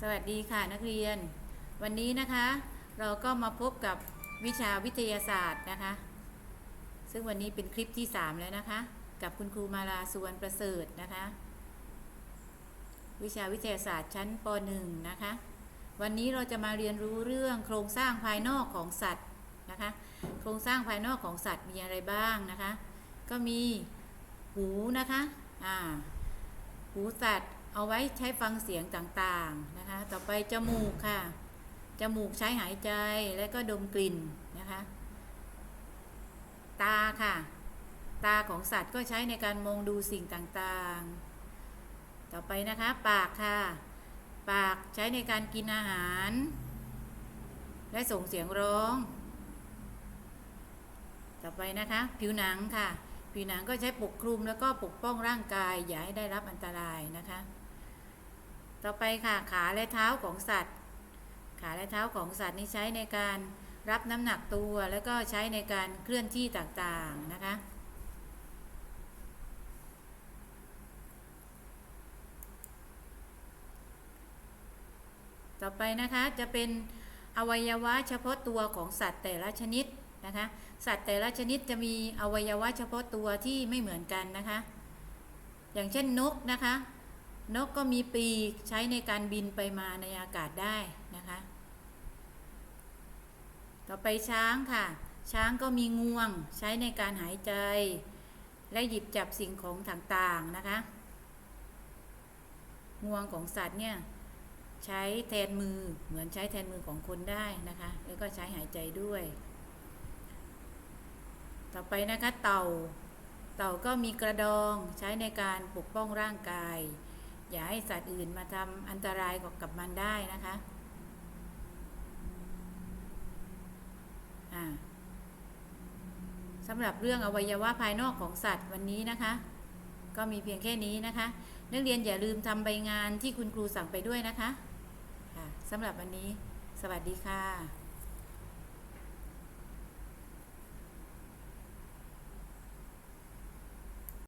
สวัสดีค่ะนักเรียน วันนี้นะคะ เราก็มาพบกับวิชาวิทยาศาสตร์นะคะ ซึ่งวันนี้เป็นคลิปที่ 3 แล้วนะคะ กับคุณครูมาลาสุวรรณประเสริฐนะคะ วิชาวิทยาศาสตร์ชั้นป .1 นะคะ วันนี้เราจะมาเรียนรู้เรื่องโครงสร้างภายนอกของสัตว์นะคะ โครงสร้างภายนอกของสัตว์มีอะไรบ้างนะคะ ก็มีหูนะคะอ่าหูสัตว์ เอาไว้ใช้ฟังเสียงต่างๆนะคะ ต่อไปจมูกค่ะ จมูกใช้หายใจและก็ดมกลิ่นนะคะ ตาค่ะ ตาของสัตว์ก็ใช้ในการมองดูสิ่งต่างๆ ต่อไปนะคะปากค่ะ ปากใช้ในการกินอาหาร และส่งเสียงร้อง ต่อไปนะคะ ผิวหนังค่ะผิวหนังก็ใช้ปกคลุมแล้วก็ปกป้องร่างกายอย่าให้ได้รับอันตรายนะคะ ต่อไปค่ะขาและเท้าของสัตว์ ขาและเท้าของสัตว์นี่ใช้ในการรับน้ำหนักตัวแล้วก็ใช้ในการเคลื่อนที่ต่างๆนะคะ ต่อไปนะคะจะเป็นอวัยวะเฉพาะตัวของสัตว์แต่ละชนิดนะคะ สัตว์แต่ละชนิดจะมีอวัยวะเฉพาะตัวที่ไม่เหมือนกันนะคะ อย่างเช่นนกนะคะ นกก็มีปีกใช้ในการบินไปมาในอากาศได้นะคะ ต่อไปช้างค่ะ ช้างก็มีงวงใช้ในการหายใจ และหยิบจับสิ่งของต่างๆนะคะ งวงของสัตว์เนี่ยใช้แทนมือเหมือนใช้แทนมือของคนได้นะคะ แล้วก็ใช้หายใจด้วย ต่อไปนะคะเต่า เต่าก็มีกระดองใช้ในการปกป้องร่างกาย อย่าให้สัตว์อื่นมาทำอันตรายกับมันได้นะคะอ่าสำหรับเรื่องอวัยวะภายนอกของสัตว์วันนี้นะคะ ก็มีเพียงแค่นี้นะคะ นักเรียนอย่าลืมทำใบงานที่คุณครูสั่งไปด้วยนะคะสำหรับวันนี้ สวัสดีค่ะ